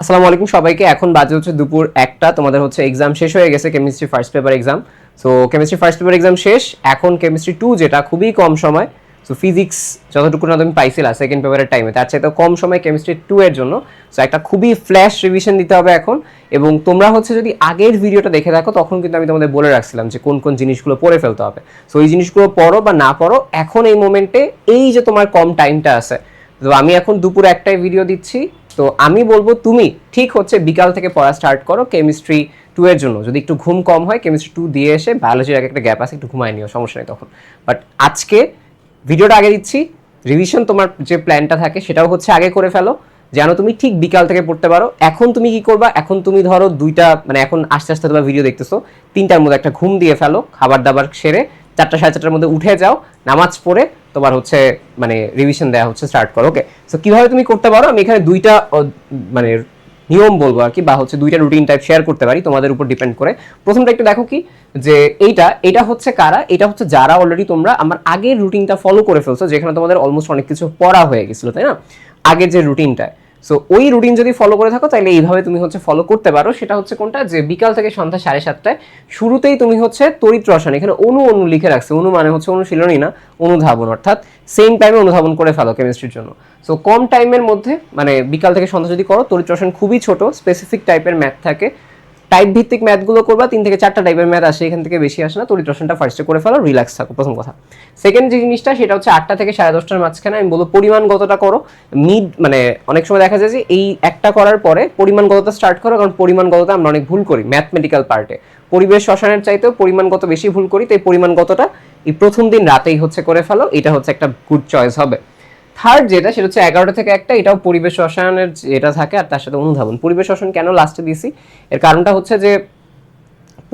আসসালামু আলাইকুম সবাইকে। এখন বাজে হচ্ছে দুপুর একটা। তোমাদের হচ্ছে এক্সাম শেষ হয়ে গেছে chemistry first paper exam so chemistry first paper exam শেষ। এখন কেমিস্ট্রি টু যেটা খুবই কম সময়। সো ফিজিক্স যতটুকু না তুমি পাইছিলা সেকেন্ড পেপারের টাইমে তার চাইতে কম সময় কেমিস্ট্রি টু এর জন্য। সো একটা খুবই ফ্ল্যাশ রিভিশন দিতে হবে এখন। এবং তোমরা হচ্ছে যদি আগের ভিডিওটা দেখে থাকো, তখন কিন্তু আমি তোমাদের বলে রাখছিলাম যে কোন কোন জিনিসগুলো পড়ে ফেলতে হবে। সো এই জিনিসগুলো পড়ো বা না পড়ো, এখন এই মোমেন্টে এই যে তোমার কম টাইমটা আছে। তো আমি এখন দুপুর একটাই ভিডিও দিচ্ছি। তো আমি বলব তুমি ঠিক হচ্ছে বিকাল থেকে পড়া স্টার্ট করো কেমিস্ট্রি টু এর জন্য। যদি একটু ঘুম কম হয় কেমিস্ট্রি টু দিয়ে এসে বায়োলজির আগে একটা গ্যাপ আছে, একটু ঘুমায় নিও, সমস্যা নেই তখন। বাট আজকে ভিডিওটা আগে দিচ্ছি রিভিশন তোমার যে প্ল্যানটা থাকে সেটাও হচ্ছে আগে করে ফেলো, যেন তুমি ঠিক বিকাল থেকে পড়তে পারো। এখন তুমি কি করবা? এখন তুমি ধরো দুইটা মানে এখন আস্তে আস্তে তোমার ভিডিও দেখতেছো, তিনটার মধ্যে একটা ঘুম দিয়ে ফেলো খাবার দাবার সেরে চারটা সাড়ে চারটার মধ্যে উঠে যাও, নামাজ পড়ে তোমার হচ্ছে মানে রিভিশন দেওয়া হচ্ছে স্টার্ট করো ওকে সো কীভাবে তুমি করতে পারো? আমি এখানে দুইটা মানে নিয়ম বলব আর কি, বা হচ্ছে দুইটা রুটিন টাইপ শেয়ার করতে পারি, তোমাদের উপর ডিপেন্ড করে। প্রথমটা একটু দেখো কি, যে এইটা, এটা হচ্ছে কারা? এটা হচ্ছে যারা অলরেডি তোমরা আমার আগের রুটিনটা ফলো করে ফেলছো, যেখানে তোমাদের অলমোস্ট অনেক কিছু পড়া হয়ে গেছিল, তাই না? আগের যে রুটিনটা সো ওই রুটিন যদি ফলো করে থাকো তাহলে এইভাবে তুমি হচ্ছে ফলো করতে পারো। সেটা হচ্ছে কোনটা? যে বিকাল থেকে সন্ধ্যা সাড়ে সাতটায় শুরুতেই তুমি হচ্ছে তরিত রসায়ন এখানে অনু অনু লিখে রাখছে। অনু মানে হচ্ছে অনুশীলনই না, অনুধাবন। অর্থাৎ সেম টাইমে অনুধাবন করে ফেলো কেমিস্ট্রির জন্য। সো কম টাইমের মধ্যে মানে বিকাল থেকে সন্ধ্যা যদি করো তরিত রসায়ন খুবই ছোট স্পেসিফিক টাইপের ম্যাথ থাকে। টাইপ ভিত্তিক ম্যাথগুলো করবা, তিন থেকে চারটা টাইপের ম্যাথ আসে, এখান থেকে বেশি আসে না। তড়িৎ রসায়নটা ফার্স্টে করে ফেলো রিল্যাক্স থাকো, প্রথম কথা। সেকেন্ড যে জিনিসটা, সেটা হচ্ছে আটটা থেকে সাড়ে দশটার মাঝখানে, আমি বলব পরিমাণগতটা করো। মিড মানে অনেক সময় দেখা যায় যে এই একটা করার পরে পরিমাণগতটা স্টার্ট করো, কারণ পরিমাণগতটা আমরা অনেক ভুল করি ম্যাথমেটিক্যাল পার্টে পরিবেশ শ্মশানের চাইতেও পরিমাণগত বেশি ভুল করি, তাই পরিমাণগতটা এই প্রথম দিন রাতেই হচ্ছে করে ফেলো, এটা হচ্ছে একটা গুড চয়েস হবে। থার্ড যেটা, সেটা হচ্ছে এগারোটা থেকে একটা, এটাও পরিবেশ রসায়নের যেটা থাকে, আর তার সাথে অনুধাবন। পরিবেশ রসায়ন কেন লাস্টে দিছি এর কারণটা হচ্ছে যে,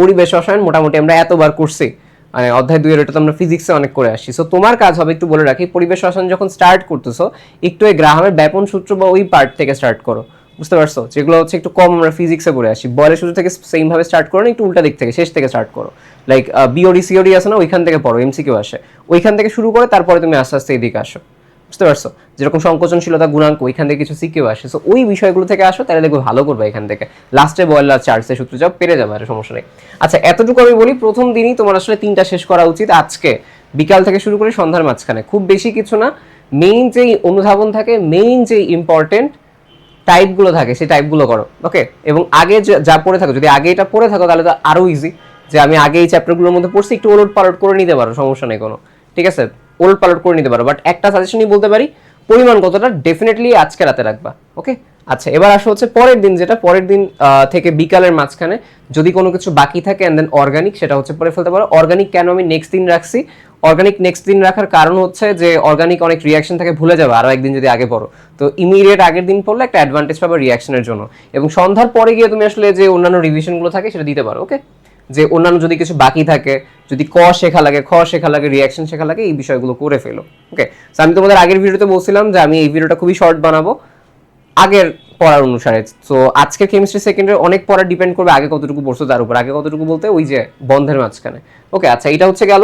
পরিবেশ রসায়ন মোটামুটি আমরা এতবার করছি। মানে অধ্যায় দুইয়ের এটা তো আমরা ফিজিক্সে অনেক করে আসছি। সো তোমার কাজ হবে একটু বলে রাখি, পরিবেশ রসায়ন যখন স্টার্ট করতেছো, একটু এই গ্রাহামের ব্যাপন সূত্র বা ওই পার্ট থেকে স্টার্ট করো। বুঝতে পারছ? যেগুলো হচ্ছে একটু কম আমরা ফিজিক্সে পড়ে আসি বলের সূত্র থেকে সেম ভাবে স্টার্ট করো না, একটু উল্টা দিক থেকে, শেষ থেকে স্টার্ট করো। লাইক বিওডি সিওডি আসে না, ওইখান থেকে পড়ো এমসিকিউ আসে। ওইখান থেকে শুরু করে তারপরে তুমি আস্তে আস্তে এদিকে আসো। বুঝতে পারছ? যেরকম সংকোচনশীলতা গুণাঙ্ক, ওইখান থেকে কিছু শিখেও আসে। সো ওই বিষয়গুলো থেকে আসো, তাহলে দেখবে ভালো করবে এখান থেকে। লাস্টে বয়লার চার্জের সূত্র যাও, পেরে যাবে, আর সমস্যা নেই। আচ্ছা এতটুকু আমি বলি, প্রথম দিনই তোমার আসলে তিনটা শেষ করা উচিত। আজকে বিকাল থেকে শুরু করে সন্ধ্যার মাঝখানে। খুব বেশি কিছু না। মেইন যেই অনুধাবন থাকে মেইন যে ইম্পর্টেন্ট টাইপগুলো থাকে, সেই টাইপগুলো করো ওকে এবং আগে যে- পড়ে থাকো, যদি আগে এটা পড়ে থাকো, তাহলে তো আরও ইজি যে আমি আগে এই চ্যাপ্টারগুলোর মধ্যে পড়ছি, একটু ওলট পালট করে নিতে পারো, সমস্যা নেই কোনো। ঠিক আছে? ওলট পালট করে নিতে পারো বাট একটা সাজেশনই বলতে পারি, পরিমাণ কতটা ডেফিনেটলি আজকে রাতে রাখবা ওকে আচ্ছা এবার আসা হচ্ছে পরের দিন যেটা, পরের দিন থেকে বিকালের মাঝখানে, যদি কোনো কিছু বাকি থাকে অ্যান্ড দেন অর্গানিক সেটা হচ্ছে পরে ফেলতে পারো। অর্গানিক কেন আমি নেক্সট দিন রাখছি? অর্গানিক নেক্সট দিন রাখার কারণ হচ্ছে যে অর্গানিক অনেক রিয়াকশন থাকে, ভুলে যাবে, আরও একদিন যদি আগে পড়ো। তো ইমিডিয়েট আগের দিন পড়লে একটা অ্যাডভান্টেজ পাবে রিয়াকশনের জন্য। এবং সন্ধ্যার পরে গিয়ে তুমি আসলে যে অন্যান্য রিভিশনগুলো থাকে, সেটা দিতে পারো ওকে যে অন্যান্য যদি কিছু বাকি থাকে, যদি ক শেখা লাগে, খ শেখা লাগে রিয়াকশন শেখা লাগে, এই বিষয়গুলো করে ফেলো ওকে আমি তোমাদের আগের ভিডিওতে বলছিলাম যে আমি এই ভিডিওটা খুবই শর্ট বানাবো, আগের পড়ার অনুসারে। তো আজকের কেমিস্ট্রি সেকেন্ডের অনেক পড়া ডিপেন্ড করবে আগে কতটুকু পড়ছো তার উপর, আগে কতটুকু বলতে ওই যে বন্ধের মাঝখানে। ওকে আচ্ছা এটা হচ্ছে গেল।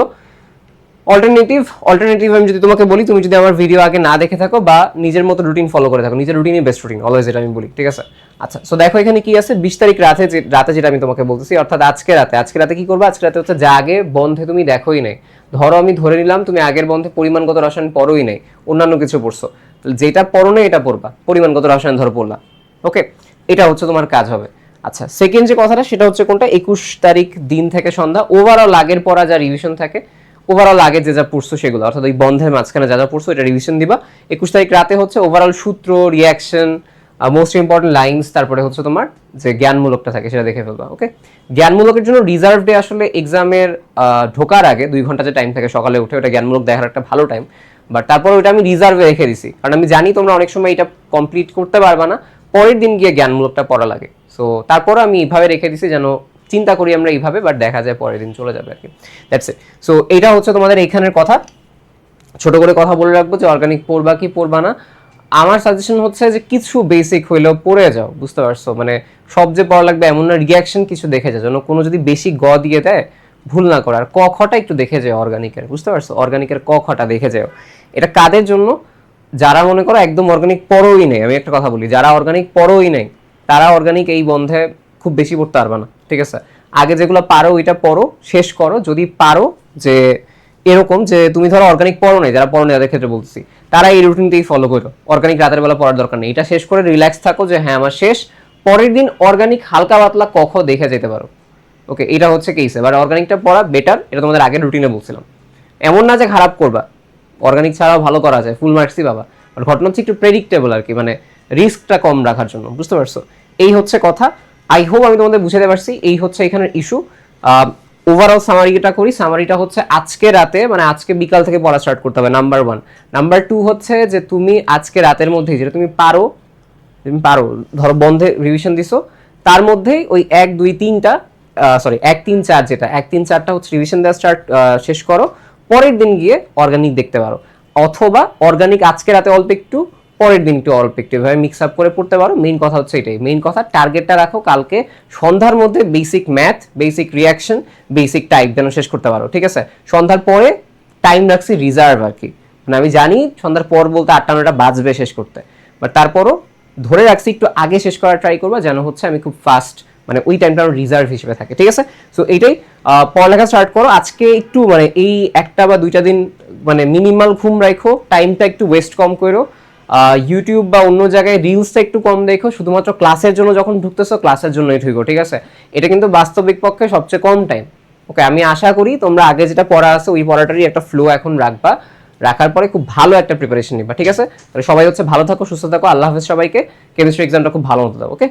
অল্টারনেটিভ অল্টারনেটিভ আমি যদি তোমাকে বলি, তুমি যদি আমার ভিডিও আগে না দেখে থাকো বা নিজের মতো রুটিন ফলো করে থাকো, নিজের রুটিনই বেস্ট রুটিন অলওয়েজ এটা আমি বলি, ঠিক আছে? আচ্ছা সো দেখো এখানে কি আছে? বিশ তারিখ রাতে যে, রাতে যেটা আমি তোমাকে বলতেছি, অর্থাৎ আজকে রাতে আজকে রাতে কি করব? আজকে রাতে হচ্ছে যা আগে বন্ধে তুমি দেখোই নাই। ধরো আমি ধরে নিলাম, তুমি আগের বন্ধে পরিমাণগত রসায়ন পড়োই নাই, অন্যান্য কিছু পড়ছো। যেটা পড়ো না এটা পড়বা, পরিমাণগত রসায়ন ধরো পড়লা ওকে এটা হচ্ছে তোমার কাজ হবে। আচ্ছা সেকেন্ড যে কথাটা, সেটা হচ্ছে কোনটা? একুশ তারিখ দিন থেকে সন্ধ্যা ওভারঅল আগের পড়া যা রিভিশন থাকে ওভারঅল আগে যে যা পড়ছো সেগুলো, অর্থাৎ ওই বন্ধের মাঝখানে যা যা পড়ছো, এটা রিভিশন দিবা। একুশ তারিখ রাতে হচ্ছে ওভারঅল সূত্র রিয়াকশন মোস্ট ইম্পর্টেন্ট লাইন্স তারপরে হচ্ছে তোমার যে জ্ঞানমূলকটা থাকে সেটা দেখে ফেলবা ওকে জ্ঞানমূলকের জন্য রিজার্ভ ডে আসলে এক্সামের ঢোকার আগে দুই ঘণ্টা যে টাইম থাকে সকালে উঠে, ওটা জ্ঞানমূলক দেখার একটা ভালো টাইম বাট তারপর ওটা আমি রিজার্ভে রেখে দিছি। কারণ আমি জানি তোমরা অনেক সময় এটা কমপ্লিট করতে পারবা না, পরের দিন গিয়ে জ্ঞানমূলকটা পড়া লাগে। সো তারপরও আমি এইভাবে রেখে দিছি যেন চিন্তা করি আমরা এইভাবে বাট দেখা যায় পরের দিন চলে যাবে আর কি দ্যাটস ইট সো এটা হচ্ছে তোমাদের এইখানের কথা। ছোট করে কথা বলে রাখব যে অর্গানিক পড়বা কি পড়বা না। আমার সাজেশন হচ্ছে যে কিছু বেসিক হইলেও পড়ে যাও, বুঝতে পারছ? মানে সব যে পড়া লাগবে এমন না রিয়াকশন কিছু দেখে যাও। যেন কোনো যদি বেশি গ দিয়ে দেয়, ভুল না করার। ক খটা একটু দেখে যাও অর্গানিকের বুঝতে পারছ? অর্গানিকের ক খটা দেখে যাও। এটা কাদের জন্য? যারা মনে করো একদম অর্গানিক পড়োই নেই, আমি একটা কথা বলি, যারা অর্গানিক পড়োই নেই, তারা অর্গানিক এই বন্ধে খুব বেশি পড়তে পারবে না, ঠিক আছে? আগে যেগুলো পারো, ওইটা পড়ো, শেষ করো। যদি পারো যে এরকম যে তুমি ধরো অর্গানিক পড়ো নাই, যারা পড়ো নাই তাদের ক্ষেত্রে বলছি তারা এই রুটিনটাই ফলো করো। অর্গানিক রাতের বেলা পড়ার দরকার নেই। এটা শেষ করে রিল্যাক্স থাকো যে হ্যাঁ আমার শেষ। পরের দিন অর্গানিক হালকা পাতলা কখ দেখে যেতে পারো। ওকে এটা হচ্ছে কেস এবার অর্গানিকটা পড়া বেটার এটা তোমাদের আগের রুটিনে বলছিলাম। এমন না যে খারাপ করবা। অর্গানিক ছাড়াও ভালো করা যায় ফুল মার্কসই আর ঘটনা হচ্ছে একটু প্রেডিক্টেবল আর কি মানে রিস্কটা কম রাখার জন্য, বুঝতে পারছ? এই হচ্ছে কথা। আই হোপ আমি তোমাদের বুঝাতে পারছি, এই হচ্ছে এখানের ইস্যু ওভারঅল সামারিটা করি সামারিটা হচ্ছে আজকে রাতে মানে আজকে বিকাল থেকে পড়া স্টার্ট করতে হবে নাম্বার ওয়ান নাম্বার টু হচ্ছে যে তুমি আজকে রাতের মধ্যেই, যেটা তুমি পারো তুমি পারো, ধরো বন্ধে রিভিশন দিছো, তার মধ্যেই ওই এক, দুই, তিনটা সরি এক, তিন, চার যেটা, এক, তিন, চারটা হচ্ছে রিভিশন দেওয়া স্টার্ট শেষ করো, পরের দিন গিয়ে অর্গানিক দেখতে পারো। অথবা অর্গানিক আজকে রাতে অল্প একটু পরের দিন একটু অল্প একটু এভাবে মিক্স আপ করে পড়তে পারো। মেইন কথা হচ্ছে এটাই। মেইন কথা টার্গেটটা রাখো কালকে। সন্ধ্যার মধ্যে basic math basic reaction basic type যেন শেষ করতে পারো, ঠিক আছে? সন্ধ্যার পরে টাইম রাখছি রিজার্ভ আর কি। মানে আমি জানি সন্ধ্যার পর বলতে আটটা নটা বাজবে শেষ করতে। বাট তারপরও ধরে রাখছি একটু আগে শেষ করার ট্রাই করব, যেন হচ্ছে আমি খুব ফাস্ট মানে ওই টাইমটা আমার রিজার্ভ হিসেবে থাকে, ঠিক আছে? সো এইটাই পড়ালেখা স্টার্ট করো। আজকে একটু মানে এই একটা বা দুইটা দিন মানে মিনিমাল ঘুম রাখো। টাইমটা একটু ওয়েস্ট কম করো। ইউটিউব বা অন্য জায়গায় রিলসটা একটু কম দেখো, শুধুমাত্র ক্লাসের জন্য যখন ঢুকতেছো ক্লাসের জন্যই ঢুকো, ঠিক আছে? এটা কিন্তু বাস্তবিক পক্ষে সবচেয়ে কম টাইম ওকে আমি আশা করি তোমরা আগে যেটা পড়া আছে, ওই পড়াটারই একটা ফ্লো এখন রাখবা। রাখার পরে খুব ভালো একটা প্রিপারেশন নিবা, ঠিক আছে? তাহলে সবাই হচ্ছে ভালো থাকো, সুস্থ থাকো, আল্লাহ হাফেজ সবাইকে। কেমিস্ট্রি এক্সামটা খুব ভালো মতো দাও ওকে